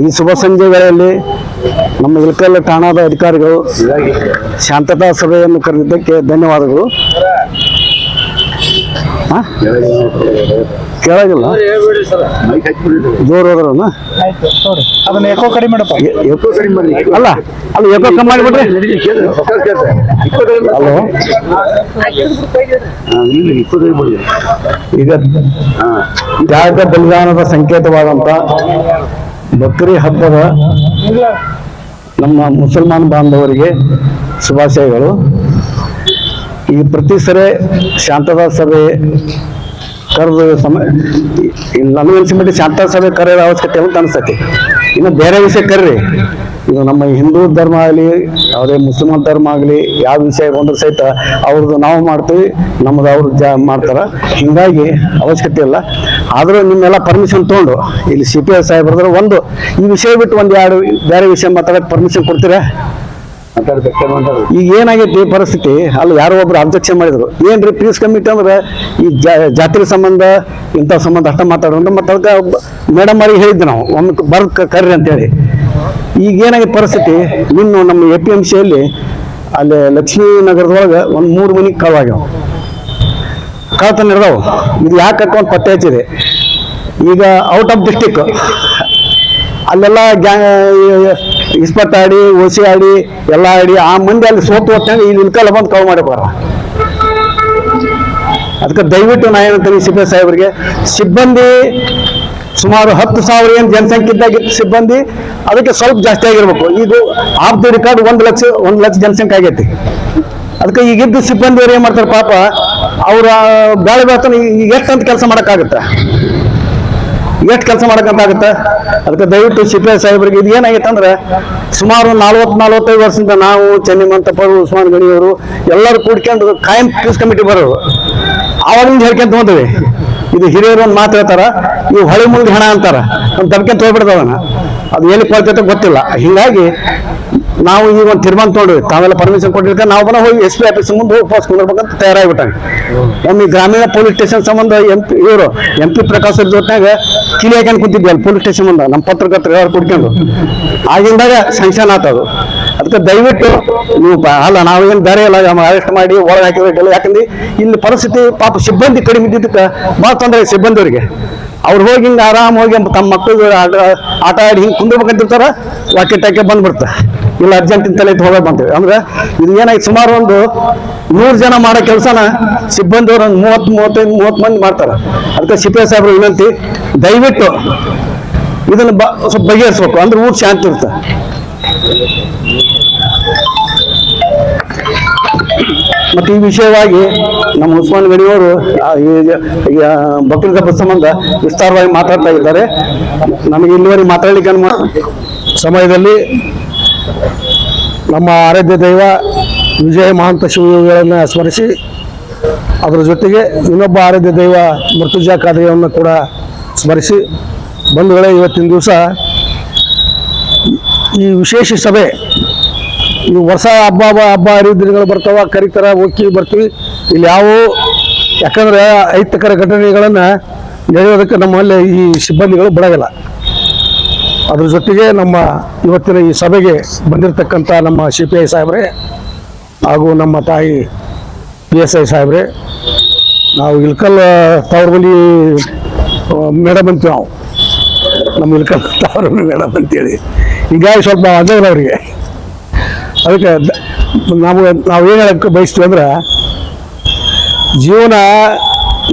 ಈ ಶುಭ ಸಂಜೆ ವೇಳೆಯಲ್ಲಿ ನಮ್ಮ ಇಳಕಲ್ ಠಾಣಾದ ಅಧಿಕಾರಿಗಳು ಶಾಂತತಾ ಸಭೆಯನ್ನು ಕರೆದಿದ್ದಕ್ಕೆ ಧನ್ಯವಾದಗಳು? ಕೇಳಾಗಿಲ್ಲ? ಜೋರು ಹೋದ್ರನ? ಅದನ್ನ ಯಾಕೋ ಕಡಿಮೆ ಮಾಡಪ್ಪ. ಅಲ್ಲ ಅಲ್ಲ ಯಾಕೋ ಕಮ್ಮಿ ಮಾಡಿಬಿಟ್ರಿ ಹಲೋ ಈಗ ತ್ಯಾಗ ಬಲಿದಾನದ ಸಂಕೇತವಾದಂತ ಬಕ್ರಿ ಹಬ್ಬದ ನಮ್ಮ ಮುಸಲ್ಮಾನ್ ಬಾಂಧವರಿಗೆ ಶುಭಾಶಯಗಳು. ಈ ಪ್ರತಿ ಸರಿ ಶಾಂತದಾಸ ಸಭೆ ಕರೆದು ಸಮ ನನಗನ್ಸಿ ಮಟ್ಟಿಗೆ ಶಾಂತ ಸಭೆ ಕರೆಯೋ ಅವಶ್ಯಕತೆ ಅಂತ ಅನಿಸ್ತೈತಿ. ಇನ್ನು ಬೇರೆ ವಿಷಯ ಕರ್ರಿ. ಇದು ನಮ್ಮ ಹಿಂದೂ ಧರ್ಮ ಆಗಲಿ, ಯಾವುದೇ ಮುಸ್ಲಿಮ್ ಧರ್ಮ ಆಗಲಿ, ಯಾವ ವಿಷಯ ಬಂದ್ರೆ ಸಹಿತ ಅವ್ರದ್ದು ನಾವು ಮಾಡ್ತೀವಿ ನಮ್ಮದು ಅವ್ರು ಜಾ ಮಾಡ್ತಾರೆ. ಹಿಂಗಾಗಿ ಅವಶ್ಯಕತೆ ಇಲ್ಲ. ಆದರೂ ನಿಮ್ಮೆಲ್ಲ ಪರ್ಮಿಷನ್ ತೊಗೊಂಡು, ಇಲ್ಲಿ ಸಿ ಪಿ ಎಸ್ ಒಂದು, ಈ ವಿಷಯ ಬಿಟ್ಟು ಒಂದು ಎರಡು, ಬೇರೆ ವಿಷಯ ಮಾತಾಡೋಕ್ಕೆ ಪರ್ಮಿಷನ್ ಕೊಡ್ತೀರಾ? ಈಗ ಏನಾಗೈತಿ ಪರಿಸ್ಥಿತಿ? ಅಲ್ಲಿ ಯಾರೋ ಒಬ್ರು ಅಬ್ಜೆಕ್ಷನ್ ಮಾಡಿದ್ರು. ಏನ್ರಿ ಪೀಸ್ ಕಮಿಟಿ ಅಂದ್ರೆ ಈ ಜಾತ್ರೆ ಜಾತಿ ಸಂಬಂಧ, ಇಂಥ ಸಂಬಂಧ ಅಷ್ಟ ಮಾತಾಡೋಣ ಮತ್ತೆ ಅದಕ್ಕೆ ಮೇಡಮ್ ಅವ್ರಿಗೆ ಹೇಳಿದ್ವಿ ನಾವು. ಒಂದು ಬರ್ಕ ಕ- ಕರ್ರಿ ಅಂತೇಳಿ. ಈಗ ಏನಾಗೈತೆ ಪರಿಸ್ಥಿತಿ? ಇನ್ನು ನಮ್ಮ ಎ ಪಿ ಎಂ ಸಿ ಅಲ್ಲಿ ಲಕ್ಷ್ಮೀ ನಗರದೊಳಗೆ ಒಂದು ಮೂರು ಮನೆಗೆ ಕಳವಾಗ್ಯಾವ ಕಳ್ತನ ಇರ್ದಾವ ಇದು ಯಾಕೆ ಅಂತ ಪತ್ತೆ ಹಚ್ಚಿದೆ. ಈಗ ಔಟ್ ಆಫ್ ಡಿಸ್ಟಿಕ್ ಅಲ್ಲೆಲ್ಲ ಗ್ಯಾ ಇಸ್ಪಟ್ ಆಡಿ, ಓಸಿ ಆಡಿ, ಎಲ್ಲ ಆಡಿ, ಆ ಮಂದಿ ಅಲ್ಲಿ ಸೋತು ಹೊತ್ತಂಗೆ ಇಲ್ಲಿ ಇಲ್ಕಲ್ಲ ಬಂದು ಕವ್ ಮಾಡಬಾರ ಅದಕ್ಕೆ ದಯವಿಟ್ಟು ನಾ ಏನಂತೀನಿ ಸಿ ಪಿ ಸಾಹೇಬರಿಗೆ, ಸಿಬ್ಬಂದಿ ಸುಮಾರು ಹತ್ತು ಸಾವಿರ ಏನು ಜನಸಂಖ್ಯೆ ಇದ್ದಾಗಿತ್ತು ಸಿಬ್ಬಂದಿ, ಅದಕ್ಕೆ ಸ್ವಲ್ಪ ಜಾಸ್ತಿ ಆಗಿರ್ಬೇಕು. ಇದು ಆಫ್ ದಿ ರೆಕಾರ್ಡ್ ಒಂದು ಲಕ್ಷ ಒಂದು ಲಕ್ಷ ಜನಸಂಖ್ಯೆ ಆಗೈತಿ. ಅದಕ್ಕೆ ಈಗಿದ್ದ ಸಿಬ್ಬಂದಿಯವ್ರು ಏನು ಮಾಡ್ತಾರೆ ಪಾಪ, ಅವರ ಬೇಳೆ ಈಗ ಎಷ್ಟು ಅಂತ ಕೆಲಸ ಮಾಡೋಕ್ಕಾಗುತ್ತೆ? ಎಷ್ಟು ಕೆಲಸ ಮಾಡೋಕ್ಕಂತಾಗುತ್ತೆ ಅದಕ್ಕೆ ದಯವಿಟ್ಟು ಸಿ ಪಿ ಐ ಸಾಹೇಬರಿಗೆ ಇದು ಏನಾಗೈತೆ ಅಂದ್ರೆ ಸುಮಾರು ನಲ್ವತ್ತು, ನಲ್ವತ್ತೈದು ವರ್ಷದಿಂದ ನಾವು ಚೆನ್ನಿಮಂತಪ್ಪ ಉಸ್ಮಾನ್ ಗಣಿಯವರು ಎಲ್ಲರೂ ಕೂಡ್ಕೊಂಡು ಕಾಯಂ ಪೀಸ್ ಕಮಿಟಿ ಬರೋರು. ಆವಾಗಿಂದ ಹೇಳ್ಕೊಂತ ಹೋದ್ವಿ. ಇದು ಹಿರಿಯರು ಒಂದು ಮಾತು ಹೇಳ್ತಾರ ಇವು ಹೊಳೆ ಮುಂದೆ ಹಣ ಅಂತಾರ. ಒಂದು ದಬ್ಕೊಂತ ಹೋಗ್ಬಿಡ್ತಾವನ ಅದು ಎಲ್ಲಿ ಕೊಡ್ತೈತೆ ಗೊತ್ತಿಲ್ಲ. ಹಿಂಗಾಗಿ ನಾವು ಈಗ ಒಂದು ತೀರ್ಮಾನ ತೊಗೊಂಡ್ವಿ. ತಾವೆಲ್ಲ ಪರ್ಮಿಷನ್ ಕೊಟ್ಟಿರ್ತಾರೆ, ನಾವು ಬರೋ ಹೋಗಿ ಎಸ್ ಪಿ ಆಫೀಸ್ ಮುಂದೆ ಹೋಗಿ ಪೋಸ್ಟ್ ಕುಂದಿರ್ಬೇಕಂತ ತಯಾರಾಗ್ಬಿಟ್ಟಾಗ ಒಮ್ಮೆ ಗ್ರಾಮೀಣ ಪೊಲೀಸ್ ಸ್ಟೇಷನ್ ಸಂಬಂಧ ಎಂ ಪಿ ಇವರು ಎಂ ಪಿ ಪ್ರಕಾಶ್ ಅವ್ರ ಜೊತೆನಾಗ ಕಿಲಿ ಹಾಕೊಂಡು ಕೂತಿದ್ವಿ ಅಲ್ಲಿ ಪೊಲೀಸ್ ಸ್ಟೇಷನ್ ಬಂದ ನಮ್ಮ ಪತ್ರಕರ್ತರು ಯಾರು ಕುಡ್ಕೊಂಡು. ಆಗಿಂದಾಗ ಸ್ಯಾಂಕ್ಷನ್ ಆತದು ಅದಕ್ಕೆ ದಯವಿಟ್ಟು ನೀವು ಅಲ್ಲ ನಾವೇನು ಬೇರೆ ಇಲ್ಲ ಅರೆಸ್ಟ್ ಮಾಡಿ ಒಳಗೆ ಹಾಕಿದ್ರೆ ಯಾಕಂದ್ರೆ ಇಲ್ಲಿ ಪರಿಸ್ಥಿತಿ ಪಾಪ ಸಿಬ್ಬಂದಿ ಕಡಿಮೆ ಇದ್ದಿದ್ದಕ್ಕೆ ಭಾಳ ತೊಂದರೆ ಸಿಬ್ಬಂದಿಯವರಿಗೆ ಅವ್ರು ಹೋಗಿ ಹಿಂಗೆ ಆರಾಮ್ ಹೋಗಿ ತಮ್ಮ ಮಕ್ಕಳು ಆಟ ಆಟ ಆಡಿ ಹಿಂಗೆ ಕುಂದಿರ್ಬೇಕಂತಿರ್ತಾರ ವಾಕಿ ಟಾಕೆ ಬಂದ್ಬಿಡ್ತ. ಇಲ್ಲ ಅರ್ಜೆಂಟ್ ತಲೆ ಹೋಗೋದು ಬಂತೀವಿ ಅಂದ್ರೆ ಇದು ಏನಾಯ್ತು, ಸುಮಾರು ಒಂದು ನೂರು ಜನ ಮಾಡೋ ಕೆಲಸನ ಸಿಬ್ಬಂದಿಯವರು ಒಂದು ಮೂವತ್ತು, ಮೂವತ್ತೈದು, ಮೂವತ್ತು ಮಂದಿ ಮಾಡ್ತಾರೆ. ಅದಕ್ಕೆ ಸಿಪಿಎಸ್ ಸಾಹೇಬ್ರು ವಿನಂತಿ, ದಯವಿಟ್ಟು ಇದನ್ನು ಬ, ಸ್ವಲ್ಪ ಬಗೆಹರಿಸ್ಬೇಕು. ಅಂದ್ರೆ ಊರು ಶಾಂತಿ ಇರುತ್ತೆ. ಮತ್ತು ಈ ವಿಷಯವಾಗಿ ನಮ್ಮ ಉಸ್ಮಾನ್ ಗಡಿಯವರು ಈಗ ಬಕ್ರೀದ್ ಹಬ್ಬದ ಸಂಬಂಧ ವಿಸ್ತಾರವಾಗಿ ಮಾತಾಡ್ತಾ ಇದ್ದಾರೆ. ನಮಗೆ ಇಲ್ಲಿವರೆಗೆ ಮಾತಾಡಲಿಕ್ಕೆ ಅನ್ಮ ಸಮಯದಲ್ಲಿ ನಮ್ಮ ಆರಾಧ್ಯ ದೈವ ವಿಜಯ ಮಹಾಂತ ಶಿವಗಳನ್ನು ಸ್ಮರಿಸಿ, ಅದರ ಜೊತೆಗೆ ಇನ್ನೊಬ್ಬ ಆರಾಧ್ಯ ದೈವ ಮೃತ್ಯುಜಾ ಕಾದೆಯನ್ನು ಕೂಡ ಸ್ಮರಿಸಿ, ಬಂಧುಗಳೇ, ಇವತ್ತಿನ ದಿವಸ ಈ ವಿಶೇಷ ಸಭೆ ಈ ವರ್ಷ ಹಬ್ಬ ಹಬ್ಬ ಹಬ್ಬ ಹರಿದಿನಗಳು ಬರ್ತಾವ, ಕರಿತಾರ ಹೋಗಿ ಬರ್ತೀವಿ. ಇಲ್ಲಿ ಯಾವ ಯಾಕಂದ್ರೆ ಅಹಿತಕರ ಘಟನೆಗಳನ್ನು ನಡೆಯೋದಕ್ಕೆ ನಮ್ಮಲ್ಲಿ ಈ ಸಿಬ್ಬಂದಿಗಳು ಬಿಡೋದಿಲ್ಲ. ಅದ್ರ ಜೊತೆಗೆ ನಮ್ಮ ಇವತ್ತಿನ ಈ ಸಭೆಗೆ ಬಂದಿರತಕ್ಕಂಥ ನಮ್ಮ ಸಿ ಪಿ ಐ ಸಾಹೇಬ್ರೆ ಹಾಗೂ ನಮ್ಮ ತಾಯಿ ಪಿ ಎಸ್ ಐ ಸಾಹೇಬ್ರೆ, ನಾವು ಇಲ್ಕಲ್ ತವ್ರ ಬಳಿ ಮೇಡಮ್ ಅಂತೀವಿ ನಾವು. ನಮ್ಮ ಇಲ್ಕಲ್ ತವ್ರ ಮೇಡಮ್ ಅಂತೇಳಿ ಹೀಗಾಗಿ ಸ್ವಲ್ಪ ಅದೇ ಅವರಿಗೆ. ಅದಕ್ಕೆ ನಮಗೆ ನಾವು ಏನು ಹೇಳಕ್ಕೆ ಬಯಸ್ತೀವಿ ಅಂದ್ರೆ, ಜೀವನ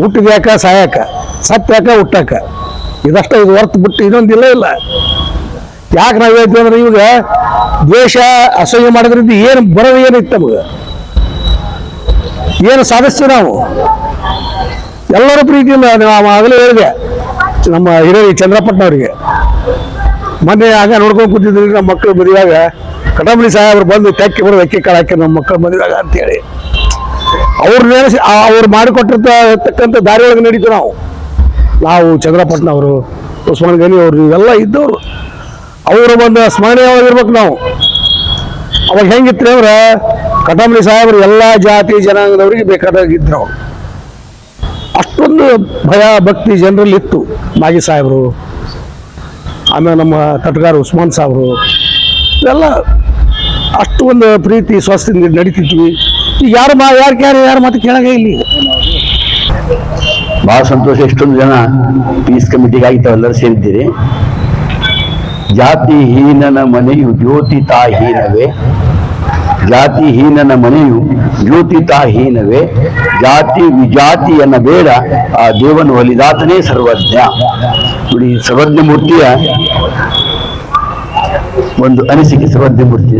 ಹುಟ್ಟಿದ್ಯಾಕ ಸಾಯಕ ಸತ್ಯಾಕ ಹುಟ್ಟಾಕ, ಇದಷ್ಟೇ ಇದು ಹೊರ್ತು ಬಿಟ್ಟು ಇನ್ನೊಂದಿಲ್ಲ ಇಲ್ಲ ಯಾಕೆ ನಾವು ಹೇಳ್ತೀವಿ ಅಂದ್ರೆ ಇವಾಗ ದ್ವೇಷ, ಅಸಹ್ಯ ಮಾಡೋದ್ರಿಂದ ಏನು ಬರೋದು ಏನಿತ್ತು ನಮಗೆ? ಏನು ಸಾಧಿಸ್ತೀವಿ ನಾವು? ಎಲ್ಲರ ಪ್ರೀತಿಯಿಂದ ನಾವು ಆಗಲೇ ಹೇಳಿದೆ, ನಮ್ಮ ಹಿರಿಯ ಚಂದ್ರಪಟ್ಟಣವರಿಗೆ. ಮೊನ್ನೆ ಆಗ ನೋಡ್ಕೊಂಡು ಕೂತಿದ್ರಿ ನಮ್ಮ ಮಕ್ಕಳು ಮದುವೆಯಾಗ. ಕಟಂಬಳಿ ಸಾಹೇಬ್ರು ಬಂದು ತೆಕ್ಕಿ ಬರೋದು ಅಕ್ಕಿ ಕಾಳು ಹಾಕಿ ನಮ್ಮ ಮಕ್ಕಳು ಬಂದಿದಾಗ ಅಂತೇಳಿ. ಅವ್ರು ನೆನೆಸಿ ಅವ್ರು ಮಾಡಿಕೊಟ್ಟಿರ್ತಕ್ಕಂಥ ದಾರಿ ಒಳಗೆ ನಡೀತೀವಿ ನಾವು. ನಾವು ಚಂದ್ರಪಟ್ಟಣ ಅವರು, ಉಸ್ಮಾನ್ ಗನಿ ಅವರು, ಇವೆಲ್ಲ ಇದ್ದವರು. ಅವರು ಬಂದು ಸ್ಮರಣೀಯವಾಗಿರ್ಬೇಕು ನಾವು. ಅವಾಗ ಹೆಂಗಿತ್ತು ಅಂದ್ರೆ ಕಟಂಬಳಿ ಸಾಹೇಬರು ಎಲ್ಲ ಜಾತಿ ಜನಾಂಗದವರಿಗೆ ಬೇಕಾದಾಗಿದ್ರು ಅವ್ರು. ಅಷ್ಟೊಂದು ಭಯ, ಭಕ್ತಿ ಜನರಲ್ಲಿ ಇತ್ತು ಮಾಗಿ ಸಾಹೇಬರು. ಆಮೇಲೆ ನಮ್ಮ ತಟಗಾರ ಉಸ್ಮಾನ್ ಸಾಬ್ರು ಇವೆಲ್ಲ ಅಷ್ಟು ಒಂದು ಪ್ರೀತಿ ಸ್ವಾಸ್ಥ್ಯದಿಂದ ನಡೀತಿದ್ವಿ. ಈಗ ಯಾರು ಮಾ ಯಾರು ಯಾರು ಯಾರು ಮಾತು ಇಲ್ಲ ಇಲ್ಲಿ ಭಾಳ ಸಂತೋಷ. ಎಷ್ಟೊಂದು ಜನ ಪೀಸ್ ಕಮಿಟಿಗಾಗಿ ತಾವೆಲ್ಲರೂ ಸೇರಿದ್ದೀರಿ. ಜಾತಿ ಹೀನನ ಮನೆಯು ಜ್ಯೋತಿ ತಾಹೀನವೇ ಜಾತಿ ಹೀನನ ಮನೆಯು ಜ್ಯೋತಿ ತಾಹೀನವೇ ಜಾತಿ ವಿಜಾತಿಯನ್ನ ಬೇಡ ಆ ದೇವನು ಒಲಿದಾತನೇ ಸರ್ವಜ್ಞ. ನೋಡಿ ಸರ್ವಜ್ಞ ಮೂರ್ತಿಯ ಒಂದು ಅನಿಸಿಕೆ ಶ್ರದ್ಧೆ ಮೂರ್ತಿ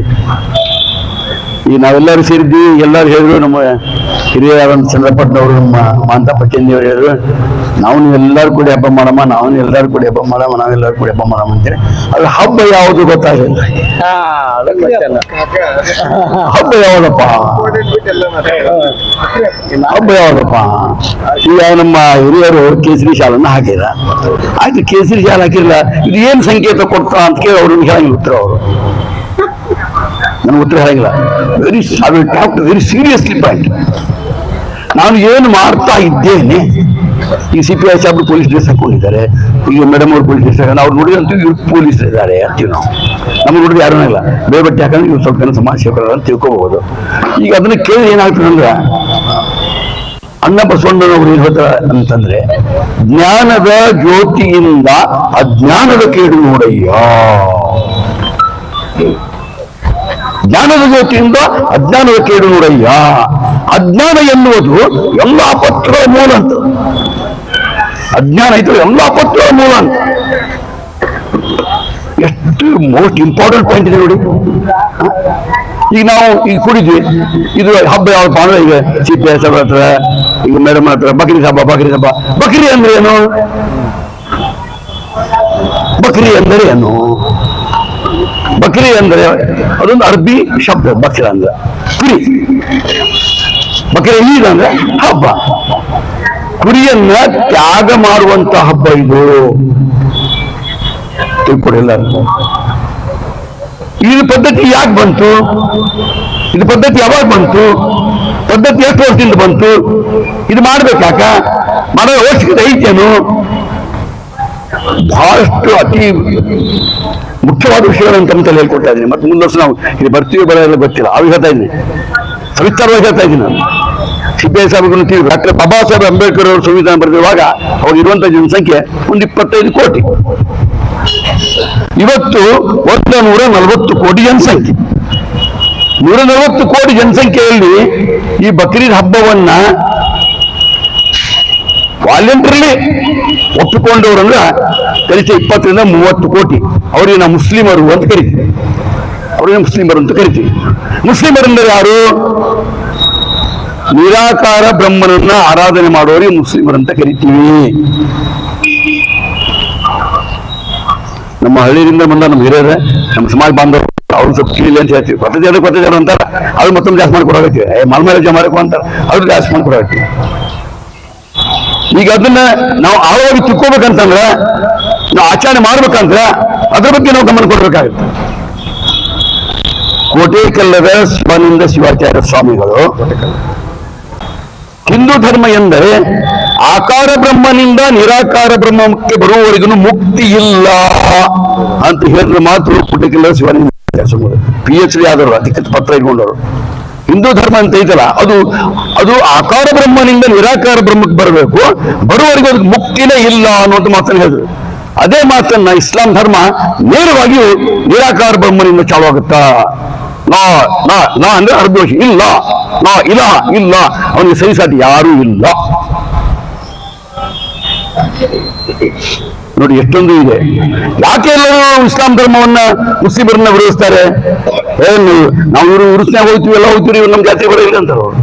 ಈಗ ನಾವೆಲ್ಲರೂ ಸೇರಿದ್ವಿ ಎಲ್ಲರೂ ಹೇಳಿದ್ರು ನಮ್ಮ ಹಿರಿಯರಾದಂಥ ಚಂದ್ರಪಟ್ಟನವರು ನಮ್ಮ ಮಾಂತಪ್ಪ ಚಂದಿಯವರು ಹೇಳಿದ್ರು ನಾವು ಎಲ್ಲರೂ ಕೂಡಿ ಹಬ್ಬ ಮಾಡಮ್ಮ ನಾವು ಎಲ್ಲರೂ ಕೂಡಿ ಹಬ್ಬ ಮಾಡಮ್ಮ ನಾವೆಲ್ಲರೂ ಕೂಡಿ ಹಬ್ಬ ಮಾಡಮ್ಮ ಅಂತೇಳಿ ಅದು ಹಬ್ಬ ಯಾವುದು ಗೊತ್ತಾಗಲಿಲ್ಲ. ಹಬ್ಬ ಯಾವುದಪ್ಪ? ಹಬ್ಬ ಯಾವುದಪ್ಪ? ಈಗ ನಮ್ಮ ಹಿರಿಯರು ಕೇಸರಿ ಶಾಲನ್ನ ಹಾಕಿದ ಆಯ್ತು ಕೇಸರಿ ಶಾಲೆ ಹಾಕಿರಲ್ಲ ಇದು ಏನು ಸಂಕೇತ ಕೊಡ್ತಾ ಅಂತ ಕೇಳಿ ಅವ್ರಿಗೆ ಹೇಳಂಗಿಲ್ಲ ಉತ್ತರ ಅವರು. ನನಗೆ ಉತ್ತರ ಹೇಳಂಗಿಲ್ಲ. Very I will talk very seriously point ನಾನು ಏನು ಮಾಡ್ತಾ ಇದ್ದೇನೆ, ಈ ಸಿ ಪಿ ಐ ಸಾಬ್ರು ಪೊಲೀಸ್ ಡ್ರೆಸ್ ಹಾಕೊಂಡಿದ್ದಾರೆ. ಈಗ ಮೇಡಮ್ ಅವ್ರು ಪೊಲೀಸ್ ಡ್ರೆಸ್ ಹಾಕೊಂಡು, ಅವ್ರು ನೋಡಿದಂತೂ ಇವ್ರು ಪೊಲೀಸ್ ಇದ್ದಾರೆ ಅಂತೀವಿ ನಾವು. ನಮ್ಗೆ ನೋಡಿದ್ರೆ ಯಾರೂ ಇಲ್ಲ. ಬೇರೆ ಬಟ್ಟೆ ಹಾಕೊಂಡು ಇವ್ರು ಸ್ವಲ್ಪ ಜನ ಸಮಾಜ ಸೇವಕರ ಅಂತ ತಿಳ್ಕೋಬಹುದು. ಈಗ ಅದನ್ನ ಕೇಳಿ ಏನಾಗ್ತದೆ ಅಂದ್ರೆ, ಅಣ್ಣ ಬಸವಣ್ಣನವರು ಏನು ಹೇಳ್ತಾರೆ ಅಂತಂದ್ರೆ, ಜ್ಞಾನದ ಜ್ಯೋತಿಯಿಂದ ಅಜ್ಞಾನದ ಕೇಡು ನೋಡಯ್ಯ. ಜ್ಞಾನದ ಜ್ಯೋತಿಯಿಂದ ಅಜ್ಞಾನದ ಕೇಡು ನೋಡಯ್ಯ? ಅಜ್ಞಾನ ಎನ್ನುವುದು ಎಲ್ಲ ಪತ್ರಗಳ ಮೂಲ ಅಂತ. ಅಜ್ಞಾನ ಐತೆ ಎಲ್ಲ ಪತ್ರಗಳ ಮೂಲ ಅಂತ. ಎಷ್ಟು ಮೋಸ್ಟ್ ಇಂಪಾರ್ಟೆಂಟ್ ಪಾಯಿಂಟ್ ಇದೆ ನೋಡಿ. ಈಗ ನಾವು ಈಗ ಕುಡಿದ್ವಿ. ಇದು ಹಬ್ಬ ಯಾವ ಅಂದ್ರೆ ಈಗ? ಚಿತ್ತೆ ಎಸ್ ಹತ್ರ, ಈಗ ಮೇಡಮ್ ಹತ್ರ, ಬಕ್ರಿ ಹಬ್ಬ ಬಕ್ರಿ ಹಬ್ಬ ಬಕ್ರಿ ಅಂದ್ರೆ ಏನು? ಬಕ್ರಿ ಅಂದರೆ ಏನು? ಬಕ್ರಿ ಅಂದ್ರೆ ಅದೊಂದು ಅರ್ಬಿ ಶಬ್ದ, ಬಕ್ರ ಅಂದ್ರೆ. ಕುರಿ. ಬಕ್ರಿ ಈದ್ ಅಂದ್ರೆ ಹಬ್ಬ. ಕುರಿಯನ್ನ ತ್ಯಾಗ ಮಾಡುವಂತ ಹಬ್ಬ ಇದು. ತಿಳ್ಕೊಡಿಲ್ಲ ಇದು ಪದ್ಧತಿ ಯಾಕೆ ಬಂತು? ಇದು ಪದ್ಧತಿ ಯಾವಾಗ ಬಂತು? ಪದ್ಧತಿ ಎಷ್ಟು ವರ್ಷದಿಂದ ಬಂತು? ಇದು ಮಾಡ್ಬೇಕಾಕ ಮಾಡೋ ಅವಶ್ಯಕತೆ ಐತೇನು? ಬಹಳಷ್ಟು ಅತಿ ಮುಖ್ಯವಾದ ವಿಷಯಗಳನ್ನು ತಮ್ಮ ತಲೆ ಹೇಳ್ಕೊಡ್ತಾ ಇದ್ದೀನಿ. ಮತ್ತೆ ಮುಂದೆ ನಾವು ಇಲ್ಲಿ ಬರ್ತೀವಿ ಬರೋಲ್ಲ ಗೊತ್ತಿಲ್ಲ. ಅವ್ರು ಹೇಳ್ತಾ ಇದ್ದೀನಿ. ಸವಿಸ್ತಾರವಾಗಿ ಹೇಳ್ತಾ ಇದ್ದೀನಿ ನಾನು. ಸಿದ್ದೇ ಸಾಹೇಬ್ರನ್ನು ಸಾಹೇಬ್ಗಳು ಡಾಕ್ಟರ್ ಬಾಬಾ ಸಾಹೇಬ್ ಅಂಬೇಡ್ಕರ್ ಅವರು ಸಂವಿಧಾನ ಬರೆದಿರುವಾಗ ಅವಾಗ ಇರುವಂತ ಜನಸಂಖ್ಯೆ ಒಂದು ಇಪ್ಪತ್ತೈದು ಕೋಟಿ. ಇವತ್ತು ಒಂದು ನೂರ ನಲವತ್ತು ಕೋಟಿ ಜನಸಂಖ್ಯೆ. ನೂರ ನಲವತ್ತು ಕೋಟಿ ಜನಸಂಖ್ಯೆಯಲ್ಲಿ ಈ ಬಕ್ರೀದ್ ಹಬ್ಬವನ್ನ ವಾಲಂಟ್ರಿಲಿ ಒಪ್ಪಿಕೊಂಡವರನ್ನ ಕನಿಷ್ಠ ಇಪ್ಪತ್ತರಿಂದ ಮೂವತ್ತು ಕೋಟಿ. ಅವರಿಗೆ ನಾವು ಮುಸ್ಲಿಮರು ಅಂತ ಕರಿತೀವಿ. ಅವರಿಗೆ ಮುಸ್ಲಿಮರು ಅಂತ ಕರಿತೀವಿ. ಮುಸ್ಲಿಮರೆಂದರೆ ಯಾರು? ನಿರಾಕಾರ ಬ್ರಹ್ಮನನ್ನ ಆರಾಧನೆ ಮಾಡುವವರಿಗೆ ಮುಸ್ಲಿಮರಂತ ಕರಿತೀವಿ. ನಮ್ಮ ಹಳ್ಳಿಯಿಂದ ಬಂದ ನಮ್ಮ ಹಿರಿಯರ, ನಮ್ಮ ಸಮಾಜ ಬಾಂಧವರು, ಅವ್ರು ಸ್ವಲ್ಪ ಕೀಳಿ ಅಂತ ಹೇಳ್ತೀವಿ. ಕೊತ್ತ ಜನ ಕೊತ್ತ ಜನ ಅಂತಾರ? ಅವ್ರು ಮತ್ತೊಂದು ಜಾಸ್ತಿ ಮಾಡ್ಕೊಡೋಕೆ ಮಲ್ಮೇಲೆ ಜಮಾ ಅಂತಾರೆ. ಅವ್ರು ಜಾಸ್ತಿ ಮಾಡ್ಕೊಡಾಗತ್ತೀವಿ ಈಗ ಅದನ್ನ ನಾವು ಆಳವಾಗಿ ತಿಳ್ಕೋಬೇಕಂತಂದ್ರೆ, ನಾವು ಆಚರಣೆ ಮಾಡ್ಬೇಕಂದ್ರೆ ಅದ್ರ ಬಗ್ಗೆ ನಾವು ಗಮನ ಕೊಡ್ಬೇಕಾಗುತ್ತೆ. ಕೋಟೇಕಲ್ಲದ ಶಿವಾನಂದ ಶಿವಾಚಾರ್ಯ ಸ್ವಾಮಿಗಳು, ಹಿಂದೂ ಧರ್ಮ ಎಂದರೆ ಆಕಾರ ಬ್ರಹ್ಮನಿಂದ ನಿರಾಕಾರ ಬ್ರಹ್ಮಕ್ಕೆ ಬರುವವರೆಗೂ ಮುಕ್ತಿ ಇಲ್ಲ ಅಂತ ಹೇಳಿದ್ರೆ ಮಾತ್ರ ಕೋಟೇಕಲ್ಲದ ಶಿವಾನಂದ ಪಿ ಎಚ್ ಡಿ ಆದವರು, ಅಧಿಕೃತ ಪತ್ರ ಇಟ್ಕೊಂಡವರು. ಹಿಂದೂ ಧರ್ಮ ಅಂತ ಐತಲ್ಲ, ಅದು ಅದು ಆಕಾರ ಬ್ರಹ್ಮನಿಂದ ನಿರಾಕಾರ ಬ್ರಹ್ಮಕ್ಕೆ ಬರಬೇಕು, ಬರುವವರೆಗೂ ಅದಕ್ಕೆ ಮುಕ್ತಿನೇ ಇಲ್ಲ ಅನ್ನೋದು ಮಾತನ್ನು ಹೇಳಿದ್ರು. ಅದೇ ಮಾತನ್ನ ಇಸ್ಲಾಂ ಧರ್ಮ ನೇರವಾಗಿ ನಿರಾಕಾರ ಬ್ರಹ್ಮನಿಂದ ಚಾಲು ಆಗುತ್ತಾ ನಾ ನಾ ನಾ ಅಂದ್ರೆ ಅರ್ಧೋಷಿ, ಇಲ್ಲ ನಾ ಇಲ್ಲ ಇಲ್ಲ, ಅವನಿಗೆ ಸಹಿಸಾಟಿ ಯಾರೂ ಇಲ್ಲ. ನೋಡಿ, ಎಷ್ಟೊಂದು ಇದೆ. ಯಾಕೆ ಎಲ್ಲರೂ ಇಸ್ಲಾಂ ಧರ್ಮವನ್ನ ಮುಸ್ಲಿಮರನ್ನ ವಿರೋಧಿಸ್ತಾರೆ? ಏನು, ನಾವು ಇವರು ಉರುಸ್ನಾಗ ಹೋಗ್ತೀವಿ, ಎಲ್ಲ ಹೋಗ್ತೀವಿ, ಇವ್ರು ನಮ್ಮ ಜಾತಿ ಬರೋದಿಲ್ಲ ಅಂತಾರೆ ಅವರು.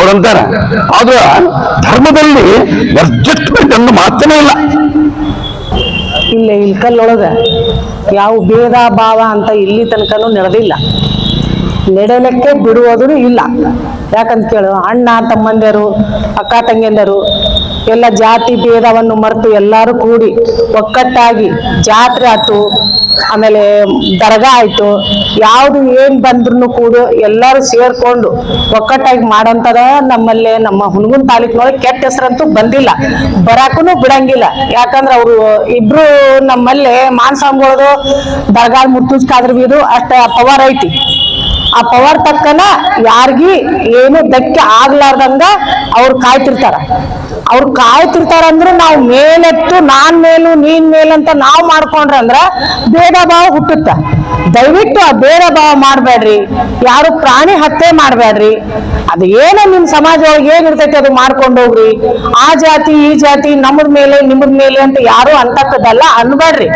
ಅವ್ರಂತಾರೆ ಆದ್ರ ಧರ್ಮದಲ್ಲಿ ಅಡ್ಜಸ್ಟ್ಮೆಂಟ್ ಅನ್ನು ಮಾತ್ರನೇ ಇಲ್ಲ. ಇಲ್ಲ, ಇಲ್ಕಲ್ಲೊಳಗ ಯಾವ ಭೇದ ಭಾವ ಅಂತ ಇಲ್ಲಿ ತನಕನೂ ನಡೆದಿಲ್ಲ. ನಡೆಯಲಿಕ್ಕೆ ಬಿಡುವುದೂ ಇಲ್ಲ. ಯಾಕಂತ ಕೇಳು, ಅಣ್ಣ, ತಮ್ಮಂದಿರು, ಅಕ್ಕ, ತಂಗಿಯಂದರು ಎಲ್ಲ ಜಾತಿ ಭೇದವನ್ನು ಮರೆತು ಎಲ್ಲರೂ ಕೂಡಿ ಒಕ್ಕಟ್ಟಾಗಿ ಜಾತ್ರೆ ಆಯ್ತು, ಆಮೇಲೆ ದರ್ಗಾ ಆಯ್ತು, ಯಾವುದು ಏನ್ ಬಂದ್ರು ಕೂಡ ಎಲ್ಲರೂ ಸೇರ್ಕೊಂಡು ಒಕ್ಕಟ್ಟಾಗಿ ಮಾಡೋಂಥದ ನಮ್ಮಲ್ಲಿ ನಮ್ಮ ಹುಣಗುನ್ ತಾಲೂಕಿನೊಳಗೆ ಕೆಟ್ಟ ಹೆಸರಂತೂ ಬಂದಿಲ್ಲ. ಬರಾಕೂ ಬಿಡಂಗಿಲ್ಲ. ಯಾಕಂದ್ರೆ ಅವರು ಇಬ್ರು ನಮ್ಮಲ್ಲಿ ಮಾನ್ಸಾಮ್ಗಳದು ದರ್ಗಾ ಮುರ್ತುಜ್ ಕಾದ್ರ ಬೀದು ಅಷ್ಟ ಪವರ್ ಐತಿ. ಆ ಪವರ್ ತಕ್ಕನ ಯಾರಿಗಿ ಏನು ಧಕ್ಕೆ ಆಗ್ಲಾರ್ದಂಗ ಅವ್ರು ಕಾಯ್ತಿರ್ತಾರ. ಅವ್ರು ಕಾಯ್ತಿರ್ತಾರ ಅಂದ್ರೆ ನಾವು ಮೇಲೆತ್ತು ನಾನ್ ಮೇಲು, ನೀನ್ ಮೇಲಂತ ನಾವು ಮಾಡ್ಕೊಂಡ್ರ ಅಂದ್ರ ಭೇದ ಭಾವ ಹುಟ್ಟುತ್ತ. ದಯವಿಟ್ಟು ಆ ಭೇದ ಭಾವ ಮಾಡ್ಬೇಡ್ರಿ ಯಾರು ಪ್ರಾಣಿ ಹತ್ಯೆ ಮಾಡ್ಬೇಡ್ರಿ ಅದು ಏನೋ ನಿಮ್ ಸಮಾಜ ಒಳಗೆ ಏನಿರ್ತೈತಿ ಅದು ಮಾಡ್ಕೊಂಡು ಹೋಗ್ರಿ. ಆ ಜಾತಿ, ಈ ಜಾತಿ ನಮ್ದ ಮೇಲೆ ನಿಮ್ದ ಮೇಲೆ ಅಂತ ಯಾರು ಅಂತಕ್ಕದಲ್ಲ ಅನ್ಬೇಡ್ರಿ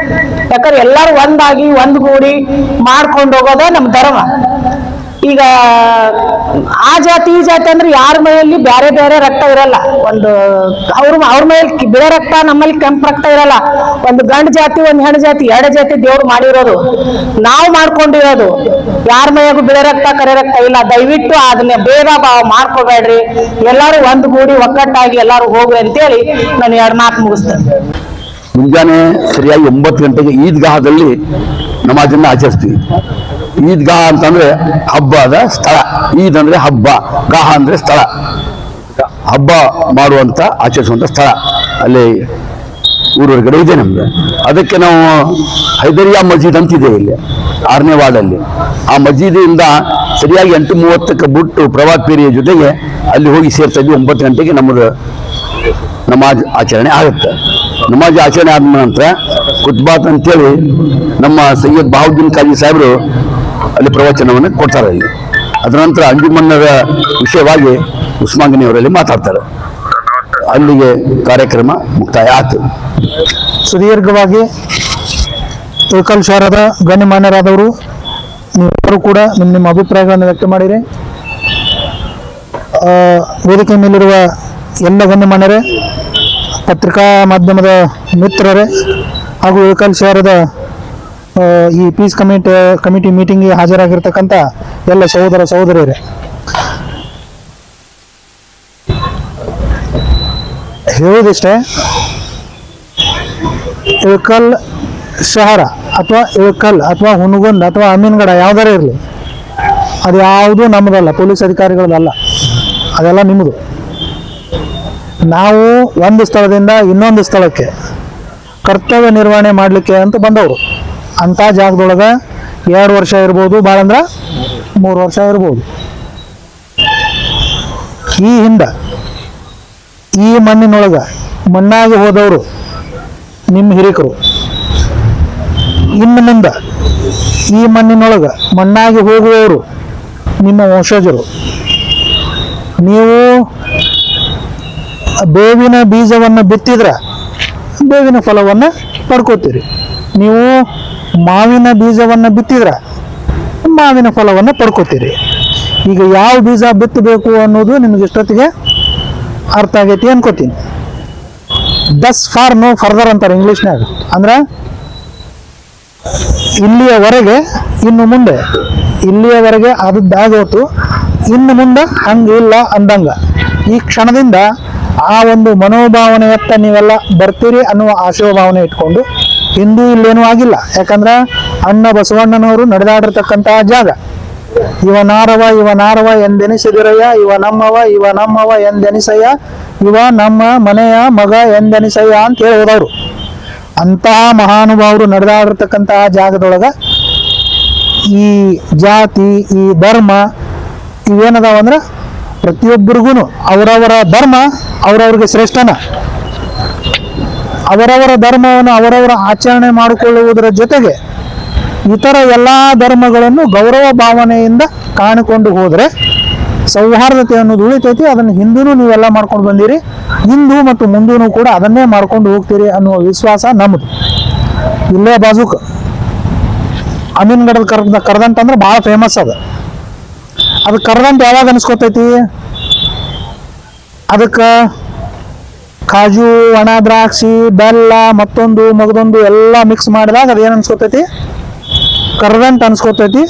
ಯಾಕಂದ್ರೆ ಎಲ್ಲಾರು ಒಂದಾಗಿ ಒಂದ್ಗೂಡಿ ಮಾಡ್ಕೊಂಡು ಹೋಗೋದ ನಮ್ ಧರ್ಮ. ಈಗ, ಆ ಜಾತಿ, ಈ ಜಾತಿ ಅಂದ್ರೆ ಯಾರ ಮೈಯಲ್ಲಿ ಬೇರೆ ಬೇರೆ ರಕ್ತ ಇರಲ್ಲ. ಒಂದು, ಅವ್ರ ಅವ್ರ ಮೈಯಲ್ಲಿ ಬಿಳೆ ರಕ್ತ ನಮ್ಮಲ್ಲಿ ಕೆಂಪು ರಕ್ತ ಇರಲ್ಲ. ಒಂದು ಗಂಡು ಜಾತಿ, ಒಂದು ಹೆಣ್ಣು ಜಾತಿ, ಎರಡು ಜಾತಿ ದೇವ್ರು ಮಾಡಿರೋದು. ನಾವು ಮಾಡ್ಕೊಂಡಿರೋದು. ಯಾರ ಮೈಯಾಗೂ ಬಿಳೆ ರಕ್ತ, ಕರೆ ರಕ್ತ ಇಲ್ಲ. ದಯವಿಟ್ಟು ಅದನ್ನ ಭೇದ ಭಾವ ಮಾಡ್ಕೋಬೇಡ್ರಿ. ಒಂದು ಗೂಡಿ ಒಕ್ಕಟ್ಟಾಗಿ ಎಲ್ಲರೂ ಹೋಗ್ರಿ ಅಂತೇಳಿ ನಾನು ಎರಡು ಮಾತು ಮುಗಿಸ್ತೇನೆ. ಮುಂಜಾನೆ ಸರಿಯಾಗಿ ಒಂಬತ್ತು ಗಂಟೆಗೆ ಈದ್ಗಾಹದಲ್ಲಿ ನಮಾಜನ್ನು ಆಚರಿಸ್ತೀವಿ. ಈದ್ಗಾಹ ಅಂತಂದ್ರೆ ಹಬ್ಬದ ಸ್ಥಳ. ಈದ್ ಅಂದ್ರೆ ಹಬ್ಬ, ಗಾಹ ಅಂದ್ರೆ ಸ್ಥಳ. ಹಬ್ಬ ಮಾಡುವಂತ, ಆಚರಿಸುವಂತ ಸ್ಥಳ. ಅಲ್ಲಿ ಊರೊಳಗಡೆ ಇದೆ ನಮ್ದು. ಅದಕ್ಕೆ ನಾವು ಹೈದರಿಯಾ ಮಸ್ಜಿದ್ ಅಂತಿದೆ ಇಲ್ಲಿ, ಆರನೇ ವಾರ್ಡಲ್ಲಿ. ಆ ಮಸ್ಜಿದಿಂದ ಸರಿಯಾಗಿ ಎಂಟು ಮೂವತ್ತಕ್ಕೆ ಬಿಟ್ಟು ಪ್ರಭಾತ್ ಪೇರಿಯ ಜೊತೆಗೆ ಅಲ್ಲಿ ಹೋಗಿ ಸೇರ್ತಾ ಇದ್ವಿ, ಒಂಬತ್ತು ಗಂಟೆಗೆ ನಮ್ಮದು ನಮಾಜ್ ಆಚರಣೆ ಆಗುತ್ತೆ. ನಮಾಜ್ ಆಚರಣೆ ಆದ ನಂತರ ಕುತ್ಬಾತ್ ಅಂತೇಳಿ ನಮ್ಮ ಸೈಯದ್ ಬಹಾವುದ್ದೀನ್ ಖಾಜಿ ಸಾಹೇಬರು ಅಲ್ಲಿ ಪ್ರವಚನವನ್ನು ಕೊಡ್ತಾರೆ ಅಲ್ಲಿ. ಅದರ ನಂತರ ಅಂಜುಮನ್ನರ ವಿಷಯವಾಗಿ ಉಸ್ಮಾಂಗನಿಯವರಲ್ಲಿ ಮಾತಾಡ್ತಾರೆ. ಅಲ್ಲಿಗೆ ಕಾರ್ಯಕ್ರಮ ಮುಕ್ತಾಯ ಆಯ್ತು. ಸುದೀರ್ಘವಾಗಿ ಏಕಲ್ ಶಾರದ ಗಣ್ಯಮಾನ್ಯರಾದವರು ನೀವೆಲ್ಲರೂ ಕೂಡ ನಿಮ್ಮ ನಿಮ್ಮ ಅಭಿಪ್ರಾಯಗಳನ್ನು ವ್ಯಕ್ತ ಮಾಡಿರಿ. ವೇದಿಕೆ ಮೇಲಿರುವ ಎಲ್ಲ ಗಣ್ಯಮಾನ್ಯರೇ ಪತ್ರಿಕಾ ಮಾಧ್ಯಮದ ಮಿತ್ರರೇ ಹಾಗೂ ಏಕಲ್ ಶಹರದ ಆ, ಈ ಪೀಸ್ ಕಮಿಟಿ ಕಮಿಟಿ ಮೀಟಿಂಗ್ಗೆ ಹಾಜರಾಗಿರ್ತಕ್ಕಂಥ ಎಲ್ಲ ಸಹೋದರ ಸಹೋದರಿಯರೇ. ಹೇಳೋದಿಷ್ಟೇ ಇಳಕಲ್ ಶಹರ ಅಥವಾ ಇಳಕಲ್ ಅಥವಾ ಹುನಗುಂದ್ ಅಥವಾ ಅಮೀನ್ಗಡ ಯಾವ್ದಾರ ಇರಲಿ, ಅದು ಯಾವುದು ನಮ್ಮದಲ್ಲ, ಪೊಲೀಸ್ ಅಧಿಕಾರಿಗಳದಲ್ಲ, ಅದೆಲ್ಲ ನಿಮ್ಮದು. ನಾವು ಒಂದು ಸ್ಥಳದಿಂದ ಇನ್ನೊಂದು ಸ್ಥಳಕ್ಕೆ ಕರ್ತವ್ಯ ನಿರ್ವಹಣೆ ಮಾಡಲಿಕ್ಕೆ ಅಂತ ಬಂದವರು. ಅಂಥ ಜಾಗದೊಳಗೆ ಎರಡು ವರ್ಷ ಇರ್ಬೋದು ಭಾಳ ಅಂದ್ರೆ ಮೂರು ವರ್ಷ ಇರ್ಬೋದು. ಈ ಹಿಂದೆ, ಈ ಮಣ್ಣಿನೊಳಗೆ ಮಣ್ಣಾಗಿ ಹೋದವರು ನಿಮ್ಮ ಹಿರಿಕರು. ಇನ್ನು ಮುಂದೆ ಈ ಮಣ್ಣಿನೊಳಗೆ ಮಣ್ಣಾಗಿ ಹೋಗುವವರು ನಿಮ್ಮ ವಂಶಜರು. ನೀವು ಬೇವಿನ ಬೀಜವನ್ನು ಬಿತ್ತಿದ್ರೆ ಬೇವಿನ ಫಲವನ್ನು ಪಡ್ಕೋತೀರಿ. ನೀವು ಮಾವಿನ ಬೀಜವನ್ನು ಬಿತ್ತಿದ್ರೆ ಮಾವಿನ ಫಲವನ್ನು ಪಡ್ಕೋತೀರಿ. ಈಗ ಯಾವ ಬೀಜ ಬಿತ್ತಬೇಕು ಅನ್ನೋದು ನಿಮಗೆ ಇಷ್ಟೊತ್ತಿಗೆ ಅರ್ಥ ಆಗೈತಿ ಅನ್ಕೋತೀನಿ. ದಸ್ ಫಾರ್ ನೋ ಫರ್ದರ್ ಅಂತಾರೆ ಇಂಗ್ಲೀಷ್ನಾಗ ಅಂದ್ರೆ ಇಲ್ಲಿಯವರೆಗೆ, ಇನ್ನು ಮುಂದೆ, ಇಲ್ಲಿಯವರೆಗೆ ಆದದ್ದಾಗೋತು ಇನ್ನು ಮುಂದೆ ಹಂಗಿಲ್ಲ ಅಂದಂಗ. ಈ ಕ್ಷಣದಿಂದ ಆ ಒಂದು ಮನೋಭಾವನೆಯತ್ತ ನೀವೆಲ್ಲ ಬರ್ತೀರಿ ಅನ್ನುವ ಆಶಯಭಾವನೆ ಇಟ್ಕೊಂಡು ಹಿಂದೂ ಇಲ್ಲೇನೂ ಆಗಿಲ್ಲ. ಯಾಕಂದ್ರೆ ಅಣ್ಣ ಬಸವಣ್ಣನವರು ನಡೆದಾಡಿರ್ತಕ್ಕಂತಹ ಜಾಗ. ಇವ ನಾರವ ಇವ ನಾರವ ಎಂದೆನಿಸಿದಿರಯ್ಯ, ಇವ ನಮ್ಮವ ಇವ ನಮ್ಮವ ಎಂದೆನಿಸಯ್ಯ, ಇವ ನಮ್ಮ ಮನೆಯ ಮಗ ಎಂದೆನಿಸಯ್ಯ ಅಂತ ಹೇಳಿ ಹೋದವರು. ಅಂತಹ ಮಹಾನುಭಾವರು ನಡೆದಾಡಿರ್ತಕ್ಕಂತಹ ಜಾಗದೊಳಗ ಈ ಜಾತಿ, ಈ ಧರ್ಮ ಇವೇನದಾವ ಅಂದ್ರೆ ಪ್ರತಿಯೊಬ್ಬರಿಗೂ ಅವರವರ ಧರ್ಮ ಅವರವ್ರಿಗೆ ಶ್ರೇಷ್ಠನ. ಅವರವರ ಧರ್ಮವನ್ನು ಅವರವರ ಆಚರಣೆ ಮಾಡಿಕೊಳ್ಳುವುದರ ಜೊತೆಗೆ ಇತರ ಎಲ್ಲ ಧರ್ಮಗಳನ್ನು ಗೌರವ ಭಾವನೆಯಿಂದ ಕಾಣಿಕೊಂಡು ಹೋದರೆ ಸೌಹಾರ್ದತೆ ಅನ್ನೋದು ಉಳಿತೈತಿ. ಅದನ್ನು ಹಿಂದೂ ನೀವೆಲ್ಲ ಮಾಡ್ಕೊಂಡು ಬಂದಿರಿ. ಹಿಂದೂ ಮತ್ತು ಮುಂದೂ ಕೂಡ ಅದನ್ನೇ ಮಾಡ್ಕೊಂಡು ಹೋಗ್ತೀರಿ ಅನ್ನುವ ವಿಶ್ವಾಸ ನಮ್ಮದು ಇಲ್ಲೇ ಬಾಜುಕ್ ಅಮೀನ್ಗಡದ ಕರ್ದ ಕರ್ದಂಟ ಅಂದ್ರೆ ಭಾಳ ಫೇಮಸ್ ಅದ. ಅದು ಕರ್ದಂಟ ಯಾವಾಗ ಅನಿಸ್ಕೊತೈತಿ? ಅದಕ್ಕೆ ಕಾಜು, ಒಣ, ದ್ರಾಕ್ಷಿ, ಬೆಲ್ಲ, ಮತ್ತೊಂದು, ಮಗದೊಂದು ಎಲ್ಲ ಮಿಕ್ಸ್ ಮಾಡಿದಾಗ ಅದೇನು ಅನ್ಸ್ಕೊತೈತಿ? ಕರ್ದಂಟ್ ಅನ್ಸ್ಕೊತೈತಿ.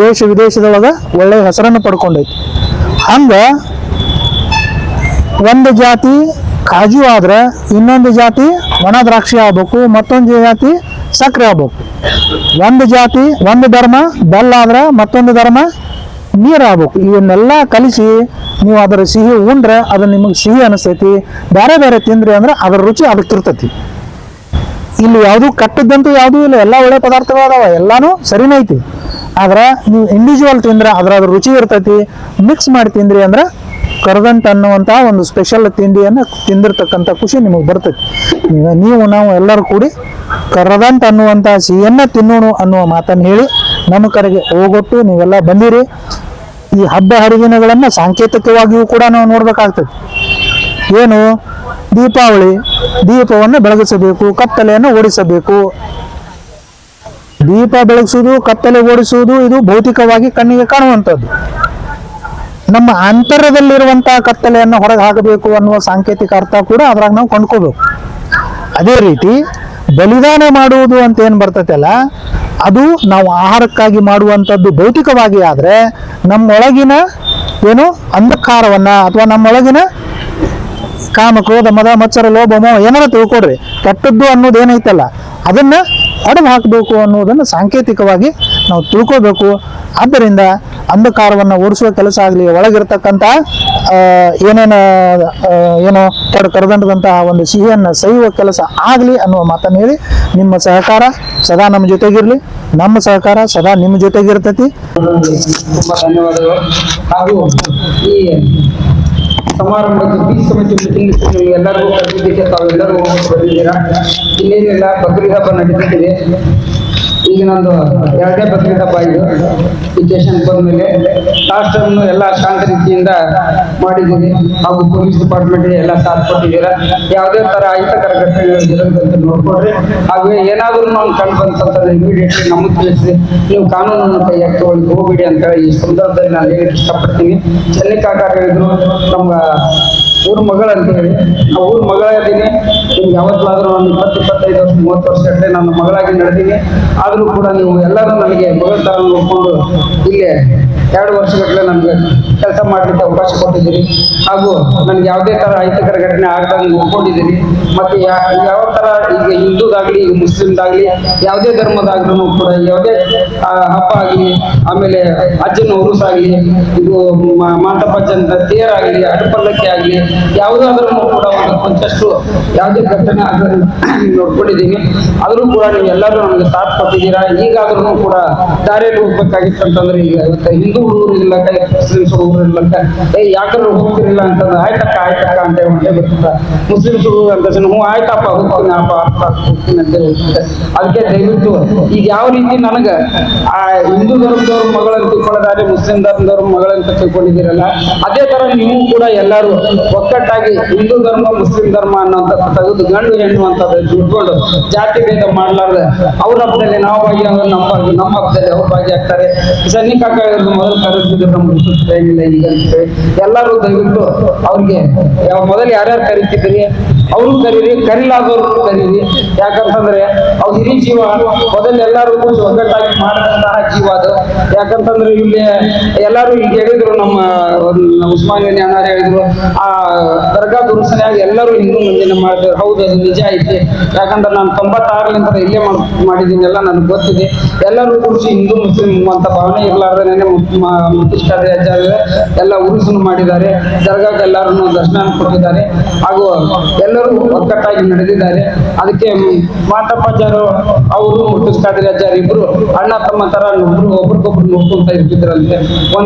ದೇಶ ವಿದೇಶದೊಳಗೆ ಒಳ್ಳೆ ಹೆಸರನ್ನು ಪಡ್ಕೊಂಡೈತಿ. ಹಂಗೆ ಒಂದು ಜಾತಿ ಕಾಜು ಆದ್ರೆ ಇನ್ನೊಂದು ಜಾತಿ ಒಣ, ದ್ರಾಕ್ಷಿ ಆಗ್ಬೇಕು, ಮತ್ತೊಂದು ಜಾತಿ ಸಕ್ಕರೆ ಆಗ್ಬೇಕು. ಒಂದು ಜಾತಿ ಒಂದು ಧರ್ಮ, ಬೆಲ್ಲ ಆದ್ರೆ ಮತ್ತೊಂದು ಧರ್ಮ ನೀರು ಇವನ್ನೆಲ್ಲ ಕಲಿಸಿ ನೀವು ಅದರ ಸಿಹಿ ಉಂಡ್ರೆ ಅದು ನಿಮಗೆ ಸಿಹಿ ಅನಿಸ್ತೈತಿ. ಬೇರೆ ಬೇರೆ ತಿಂದ್ರಿ ಅಂದ್ರೆ ಅದರ ರುಚಿ ಅದಕ್ಕಿರ್ತೈತಿ ಇಲ್ಲಿ ಯಾವುದು ಕಟ್ಟದ್ದಂತೂ ಯಾವುದೂ ಇಲ್ಲ. ಎಲ್ಲ ಒಳ್ಳೆ ಪದಾರ್ಥಗಳು ಅದಾವ ಎಲ್ಲಾನು ಸರಿನೇ ಐತಿ. ಆದ್ರೆ ನೀವು ಇಂಡಿವಿಜುವಲ್ ತಿಂದ್ರೆ ಅದ್ರ ಅದ್ರ ರುಚಿ ಇರ್ತೈತಿ. ಮಿಕ್ಸ್ ಮಾಡಿ ತಿಂದ್ರಿ ಅಂದ್ರೆ ಕರದಂಟ್ ಅನ್ನುವಂಥ ಒಂದು ಸ್ಪೆಷಲ್ ತಿಂಡಿಯನ್ನು ತಿಂದಿರ್ತಕ್ಕಂಥ ಖುಷಿ ನಿಮಗೆ ಬರ್ತೈತಿ. ಈಗ ನೀವು, ನಾವು ಎಲ್ಲರೂ ಕೂಡಿ ಕರದಂಟ್ ಅನ್ನುವಂಥ ಸಿಹಿಯನ್ನ ತಿನ್ನೋಣ ಅನ್ನುವ ಮಾತನ್ನು ಹೇಳಿ ನಮ್ಮ ಕರೆಗೆ ಹೋಗೊಟ್ಟು ನೀವೆಲ್ಲ ಬಂದಿರಿ. ಈ ಹಬ್ಬ ಹರಿದಿನಗಳನ್ನು ಸಾಂಕೇತಿಕವಾಗಿಯೂ ಕೂಡ ನಾವು ನೋಡಬೇಕಾಗ್ತದೆ. ಏನು? ದೀಪಾವಳಿ, ದೀಪವನ್ನು ಬೆಳಗಿಸಬೇಕು, ಕತ್ತಲೆಯನ್ನು ಓಡಿಸಬೇಕು. ದೀಪ ಬೆಳಗಿಸುವುದು, ಕತ್ತಲೆ ಓಡಿಸುವುದು, ಇದು ಭೌತಿಕವಾಗಿ ಕಣ್ಣಿಗೆ ಕಾಣುವಂಥದ್ದು. ನಮ್ಮ ಅಂತರದಲ್ಲಿರುವಂತಹ ಕತ್ತಲೆಯನ್ನು ಹೊರಗೆ ಹಾಕಬೇಕು ಅನ್ನುವ ಸಾಂಕೇತಿಕ ಅರ್ಥ ಕೂಡ ಅದ್ರಾಗ ನಾವು ಕೊಂಡ್ಕೋಬೇಕು. ಅದೇ ರೀತಿ ಬಲಿದಾನ ಮಾಡುವುದು ಅಂತ ಏನು ಬರ್ತೈತಲ್ಲ ಅದು ನಾವು ಆಹಾರಕ್ಕಾಗಿ ಮಾಡುವಂಥದ್ದು ಭೌತಿಕವಾಗಿ ಆದರೆ ನಮ್ಮೊಳಗಿನ ಏನು ಅಂಧಕಾರವನ್ನು ಅಥವಾ ನಮ್ಮೊಳಗಿನ ಕಾಮ, ಕ್ರೋಧ, ಮದ ಮತ್ಸರ ಲೋಭ, ಮೋಹ ಏನಾರ ತಿಳ್ಕೊಡ್ರಿ. ಕೆಟ್ಟದ್ದು ಅನ್ನೋದು ಏನೈತಲ್ಲ, ಅದನ್ನ ಹೊಡೆದು ಹಾಕಬೇಕು ಅನ್ನೋದನ್ನು ಸಾಂಕೇತಿಕವಾಗಿ ನಾವು ತಿಳ್ಕೋಬೇಕು. ಆದ್ದರಿಂದ ಅಂಧಕಾರವನ್ನು ಓಡಿಸುವ ಕೆಲಸ ಆಗಲಿ ಒಳಗಿರ್ತಕ್ಕಂಥ ಏನೇನು ಏನೋ ಕಡ ಕರೆದಂಡದಂತಹ ಒಂದು ಸಿಹಿಯನ್ನು ಸವಿಯುವ ಕೆಲಸ ಆಗಲಿ ಅನ್ನುವ ಮಾತನ್ನು ಹೇಳಿ, ನಿಮ್ಮ ಸಹಕಾರ ಸದಾ ನಮ್ಮ ಜೊತೆಗಿರಲಿ. ನಮ್ಮ ಸಹಕಾರ ಸದಾ ನಿಮ್ಮ ಜೊತೆಗಿರ್ತೈತಿ. ಈ ಸಮಾರಂಭಕ್ಕೆ ಬೀಚ್ ಸಮಿತಿ ಮೀಟಿಂಗ್ ಎಲ್ಲರಿಗೂ ಕರೆದಿದ್ದಕ್ಕೆ ತಾವೆಲ್ಲರೂ ಬಂದಿದ್ದೀರಾ ಇನ್ನೇನಿಲ್ಲ ಬಕ್ರೀದ್ ಹಬ್ಬ ನಡೀತಿದೆ. ಈಗ ನಂದು ಎರಡನೇ ಪತ್ರಿಕೆ ಹಬ್ಬ ಇದು. ಸಿಚುವೇಶನ್ ಬಂದ್ಮೇಲೆ ಲಾಸ್ಟ್ ಟೈಮ್ ಎಲ್ಲ ಶಾಂತ ರೀತಿಯಿಂದ ಮಾಡಿದ್ದೀನಿ ಹಾಗೂ ಪೊಲೀಸ್ ಡಿಪಾರ್ಟ್ಮೆಂಟ್ ಎಲ್ಲ ಸಾಥ್ ಕೊಟ್ಟಿದ್ದೀರಾ. ಯಾವುದೇ ಥರ ಅಹಿತಕರ ಘಟನೆಗಳು ಜರುಗದಂತೆ ನೋಡ್ಕೊಡ್ರಿ, ಹಾಗೆ ಏನಾದರೂ ನಾವು ಕಂಡು ಬಂತಂತಂದ್ರೆ ಇಮಿಡಿಯೇಟ್ಲಿ ನಮಗೆ ತಿಳಿಸಿ, ನೀವು ಕಾನೂನನ್ನು ಕೈ ತಗೊಳ್ಳಿ, ಹೋಗ್ಬಿಡಿ ಅಂತ ಈ ಸಂದರ್ಭದಲ್ಲಿ ನಾನು ಹೇಳಕ್ಕೆ ಇಷ್ಟಪಡ್ತೀನಿ. ಚೆನ್ನಿಕಾಕಾರ ಹೇಳಿದ್ರು, ನಮ್ಮ ಊರ್ ಮಗಳ ಅಂತ ಹೇಳಿ ಊರ್ ಇದ್ದೀನಿ. ನಿಮ್ಗೆ ಯಾವತ್ತಾದ್ರೂ ಒಂದು ಇಪ್ಪತ್ತು, ಇಪ್ಪತ್ತೈದು ವರ್ಷ, ಮೂವತ್ತು ವರ್ಷ ಗಟ್ಟಲೆ ನನ್ನ ಮಗಳಾಗಿ ನಡೆದೀನಿ. ಆದರೂ ಕೂಡ ನೀವು ಎಲ್ಲರೂ ನನಗೆ ಮಗಳ ಥರ ನೋಡಿಕೊಂಡು ಇಲ್ಲೇ ಎರಡು ವರ್ಷಗಟ್ಟಲೆ ನಮಗೆ ಕೆಲಸ ಮಾಡಲಿಕ್ಕೆ ಅವಕಾಶ ಕೊಟ್ಟಿದ್ದೀರಿ. ಹಾಗೂ ನನಗೆ ಯಾವುದೇ ಥರ ಅಹಿತಕರ ಘಟನೆ ಆಗ್ದಂಗೆ ನೋಡ್ಕೊಂಡಿದ್ದೀರಿ ಮತ್ತು ಯಾವ ಥರ ಈಗ ಹಿಂದೂದಾಗಲಿ, ಈಗ ಮುಸ್ಲಿಮ್ದಾಗಲಿ, ಯಾವುದೇ ಧರ್ಮದಾಗ್ಲೂ ಕೂಡ, ಯಾವುದೇ ಹಬ್ಬ ಆಗಲಿ, ಆಮೇಲೆ ಅಜ್ಜನ ಉರುಸ್ ಆಗಲಿ, ಇದು ಮ- ಮಾತಪ್ಪಜ್ಜನ ತೇರಾಗಲಿ ಅಡಪಲ್ಲಕ್ಕಿ ಆಗಲಿ ಯಾವುದಾದ್ರೂ ಕೂಡ ಒಂದು ಕೊಂಚಷ್ಟು ಯಾವುದೇ ಘಟನೆ ಆಗದಂಗೆ ನೋಡ್ಕೊಂಡಿದ್ದೀನಿ. ಆದರೂ ಕೂಡ ನೀವು ಎಲ್ಲರೂ ನನಗೆ ಸಾಥ್ ಕೊಟ್ಟಿದ್ದೀರಾ. ಈಗಾದ್ರೂ ಕೂಡ ದಾರಿಯಲ್ಲಿ ಹೋಗ್ಬೇಕಾಗಿತ್ತು ಅಂತಂದ್ರೆ ಈಗ ಇವತ್ತು ಹಿಂದೂ ಹುಡುಗರು ಇಲ್ಲಕ್ಕ ಮುಸ್ಲಿಮ್ಸ್ ಊರು ಇಲ್ಲಕ್ಕ ಏ, ಯಾಕಂದ್ರೆ ಹೋಗ್ತಿರಿಲ್ಲ ಅಂತಂದ್ರೆ, ಆಯ್ತಕ್ಕ ಆಯ್ತಕ್ಕ, ಅಂತ ಹೊಟ್ಟೆ ಬಿಡ್ತಾರೆ ಮುಸ್ಲಿಮ್ಸ್ ಊರು ಅಂತ ಹ್ಞೂ, ಆಯ್ತಪ್ಪ ಹೋಗ್ತೀನಿ ಅಪ್ಪ ಅಪ್ಪ ಹೋಗ್ತೀನಿ ಅಂತ ಹೇಳ್ತಾರೆ. ಅದಕ್ಕೆ ದಯವಿಟ್ಟು, ಈಗ ಯಾವ ರೀತಿ ನನಗೆ, ಆ, ಹಿಂದೂ ಧರ್ಮದವ್ರ ಮಗಳನ್ನು ತಿಳ್ಕೊಳ್ಳೋದಾದ್ರೆ, ಮುಸ್ಲಿಂ ಧರ್ಮದವ್ರ ಮಗಳಂತ ತಿಳ್ಕೊಂಡಿದ್ದೀರಲ್ಲ, ಅದೇ ತರ ನೀವು ಕೂಡ ಎಲ್ಲರೂ ಒಕ್ಕಟ್ಟಾಗಿ ಹಿಂದೂ ಧರ್ಮ, ಮುಸ್ಲಿಂ ಧರ್ಮ ಅನ್ನೋಂಥ ತೆಗೆದು ಗಂಡು, ಹೆಣ್ಣು ಅಂತ ದುಡ್ಕೊಂಡು ಜಾತಿ ಭೇದ ಮಾಡ್ಲಾರ್ದ, ಅವ್ರ ಹಬ್ಬದಲ್ಲಿ ನಾವು ಭಾಗಿಯಾಗೋದು ನಮ್ಮ ಭಾಗಿ, ನಮ್ಮ ಹಬ್ಬದಲ್ಲಿ ಅವ್ರು ಭಾಗಿಯಾಗ್ತಾರೆ ಸನ್ನಿ ಕಾಕ ಮೊದಲು ನಮ್ಗೆ ನಮ್ಮ ಇಲ್ಲ ಈಗ ಅಂತೇಳಿ ಎಲ್ಲರೂ ದಯವಿಟ್ಟು ಅವ್ರಿಗೆ ಯಾವ ಮೊದಲು ಯಾರ್ಯಾರು ಕರಿತಿದ್ರಿ ಅವರು ಕರೀರಿ, ಕರಿಲಾದವ್ರು ಕರೀರಿ. ಯಾಕಂತಂದ್ರೆ ಅವ್ರು ಹಿರಿ ಜೀವ, ಮೊದಲು ಎಲ್ಲರೂ ಕೂಡ ಒಗ್ಗಟ್ಟಾಗಿ ಮಾಡಿದಂತಹ ಜೀವ ಅದು. ಯಾಕಂತಂದ್ರೆ ಇಲ್ಲಿ ಎಲ್ಲರೂ ಈಗ ಹೇಳಿದ್ರು ನಮ್ಮ ಉಸ್ಮಾನ್ ಅಣ್ಣಾರು ಹೇಳಿದ್ರು, ಆ ದರ್ಗಾ ದುರುಸನೆಯಾಗಿ ಎಲ್ಲರೂ ಹಿಂದೂ ಮುಂದಿನ ಮಾಡಿದ್ರು. ಹೌದು, ಅದು ನಿಜ ಐತಿ. ಯಾಕಂದ್ರೆ ನಾನು ತೊಂಬತ್ತಾರಲಿಂದ ಇಲ್ಲೇ ಮಾಡ್- ಮಾಡಿದ್ದೀನಿ, ಎಲ್ಲ ನನಗೆ ಗೊತ್ತಿದೆ. ಎಲ್ಲರೂ ಕೂಡಿಸಿ ಹಿಂದೂ, ಮುಸ್ಲಿಂ ಅಂತ ಭಾವನೆ ಇರಲಾರ್ದೇನೆ ಮುತ್ತಿಷ್ಟಾರಿ ಆಚಾರ್ಯ ಎಲ್ಲ ಉರುಸನ್ನು ಮಾಡಿದ್ದಾರೆ. ದರ್ಗಾಕ್ಕೆ ಎಲ್ಲರನ್ನು ದರ್ಶನ ಕೊಟ್ಟಿದ್ದಾರೆ. ಹಾಗೂ ಎಲ್ಲರೂ ಒಕ್ಕಟ್ಟಾಗಿ ನಡೆದಿದ್ದಾರೆ. ಅದಕ್ಕೆ ಮಾಟಪ್ಪಾಚಾರ್ಯ ಅವರು ಮುತ್ತಿಷ್ಟಾರಿ ಆಚಾರ್ಯ ಇಬ್ಬರು ಅಣ್ಣ ತಮ್ಮ ಒಬ್ರು ಒಬ್ರಿಗೊಬ್ರು ನೋಡ್ಕೊಂತ ಇರ್ತಿದ್ರಂತೆ. ಒಂದ್